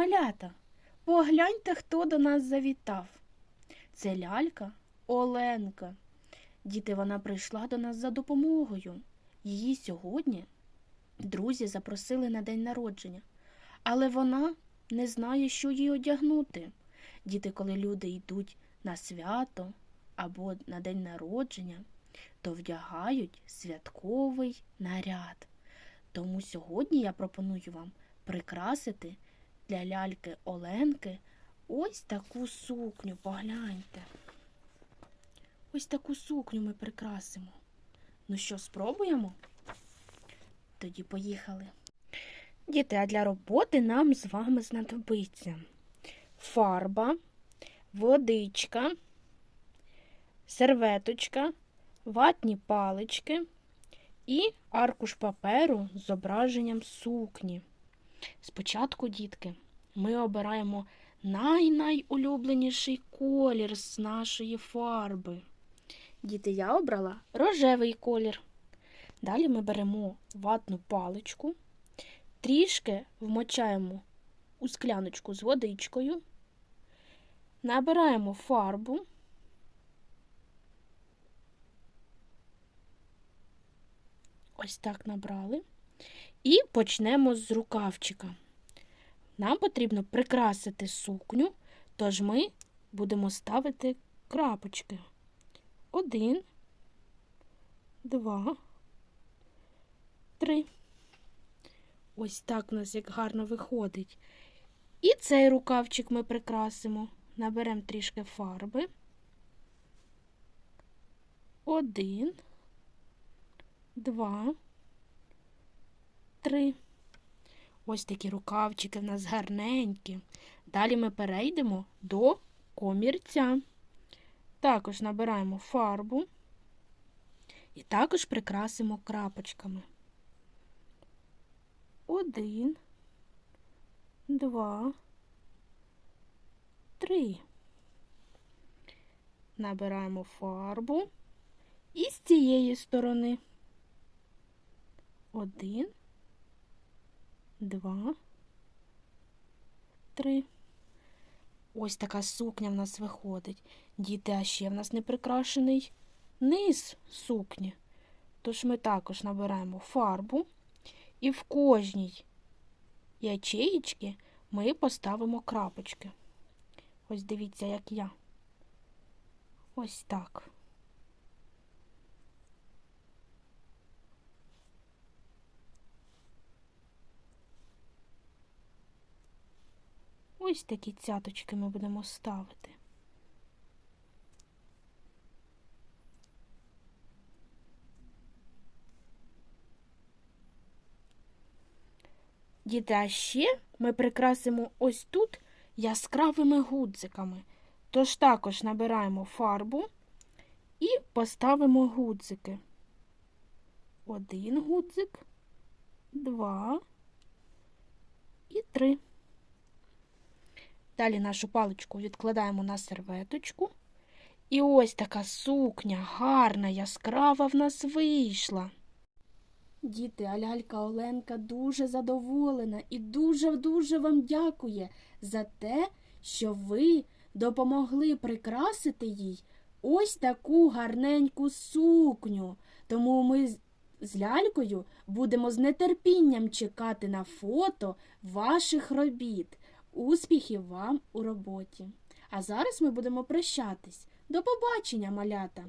Малята, погляньте, хто до нас завітав. Це лялька Оленка. Діти, вона прийшла до нас за допомогою. Її сьогодні друзі запросили на день народження, але вона не знає, що їй одягнути. Діти, коли люди йдуть на свято або на день народження, то вдягають святковий наряд. Тому сьогодні я пропоную вам прикрасити для ляльки Оленки ось таку сукню. Погляньте. Ось таку сукню ми прикрасимо. Ну що, спробуємо? Тоді поїхали. Діти, а для роботи нам з вами знадобиться фарба, водичка, серветочка, ватні палички і аркуш паперу з зображенням сукні. Спочатку, дітки, ми обираємо най-найулюбленіший колір з нашої фарби. Діти, я обрала рожевий колір. Далі ми беремо ватну паличку, трішки вмочаємо у скляночку з водичкою, набираємо фарбу. Ось так набрали. І почнемо з рукавчика. Нам потрібно прикрасити сукню, тож ми будемо ставити крапочки. Один, два, три. Ось так у нас як гарно виходить. І цей рукавчик ми прикрасимо. Наберемо трішки фарби. Один, два, три. Ось такі рукавчики в нас гарненькі. Далі ми перейдемо до комірця. Також набираємо фарбу і також прикрасимо крапочками. Один, два, три. Набираємо фарбу і з цієї сторони. Один, два, три. Ось така сукня в нас виходить. Діти, а ще в нас не прикрашений низ сукні. Тож ми також набираємо фарбу і в кожній ячеїчці ми поставимо крапочки. Ось дивіться, як я. Ось так. Ось такі цяточки ми будемо ставити. Діти, а ще ми прикрасимо ось тут яскравими гудзиками. Тож також набираємо фарбу і поставимо гудзики. Один гудзик, два і три. Далі нашу паличку відкладаємо на серветочку. І ось така сукня гарна, яскрава в нас вийшла. Діти, а лялька Оленка дуже задоволена і дуже-дуже вам дякує за те, що ви допомогли прикрасити їй ось таку гарненьку сукню. Тому ми з лялькою будемо з нетерпінням чекати на фото ваших робіт. Успіхів вам у роботі. А зараз ми будемо прощатись. До побачення, малята!